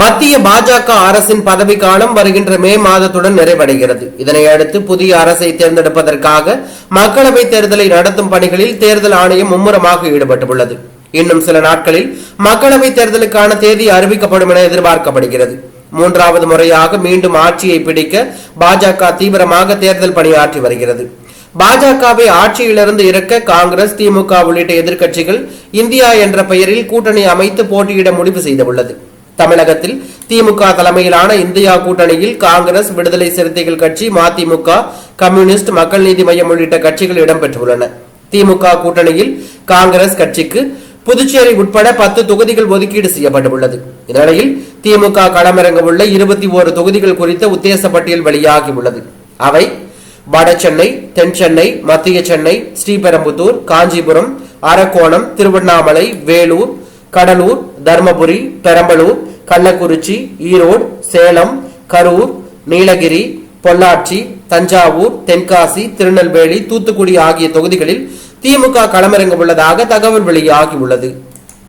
மத்திய பாஜக அரசின் பதவிக்காலம் வருகின்ற மே மாதத்துடன் நிறைவடைகிறது. இதனை அடுத்து புதிய அரசை தேர்ந்தெடுப்பதற்காக மக்களவை தேர்தலை நடத்தும் பணிகளில் தேர்தல் ஆணையம் மும்முரமாக ஈடுபட்டுள்ளது. இன்னும் சில நாட்களில் மக்களவைத் தேர்தலுக்கான தேதி அறிவிக்கப்படும் என எதிர்பார்க்கப்படுகிறது. மூன்றாவது முறையாக மீண்டும் ஆட்சியை பிடிக்க பாஜக தீவிரமாக தேர்தல் பணியாற்றி வருகிறது. பாஜகவை ஆட்சியிலிருந்து இறக்க காங்கிரஸ் திமுக உள்ளிட்ட எதிர்க்கட்சிகள் இந்தியா என்ற பெயரில் கூட்டணி அமைத்து போட்டியிட முடிவு செய்துள்ளது. தமிழகத்தில் திமுக தலைமையிலான இந்தியா கூட்டணியில் காங்கிரஸ் விடுதலை சிறுத்தைகள் கட்சி மதிமுக கம்யூனிஸ்ட் மக்கள் நீதி மையம் உள்ளிட்ட கட்சிகள் இடம்பெற்றுள்ளன. திமுக கூட்டணியில் காங்கிரஸ் கட்சிக்கு புதுச்சேரி உட்பட பத்து தொகுதிகள் ஒதுக்கீடு செய்யப்பட்டுள்ளது. இந்நிலையில் திமுக களமிறங்க உள்ள இருபத்தி ஓரு தொகுதிகள் குறித்த உத்தேச பட்டியல் வெளியாகியுள்ளது. அவை வட சென்னை தென் சென்னை மத்திய சென்னை ஸ்ரீபெரும்புத்தூர் காஞ்சிபுரம் அரக்கோணம் திருவண்ணாமலை வேலூர் கடலூர் தர்மபுரி பெரம்பலூர் கள்ளக்குறிச்சி ஈரோடு சேலம் கரூர் நீலகிரி பொள்ளாச்சி தஞ்சாவூர் தென்காசி திருநெல்வேலி தூத்துக்குடி ஆகிய தொகுதிகளில் திமுக களமிறங்க உள்ளதாக தகவல் வெளியாகியுள்ளது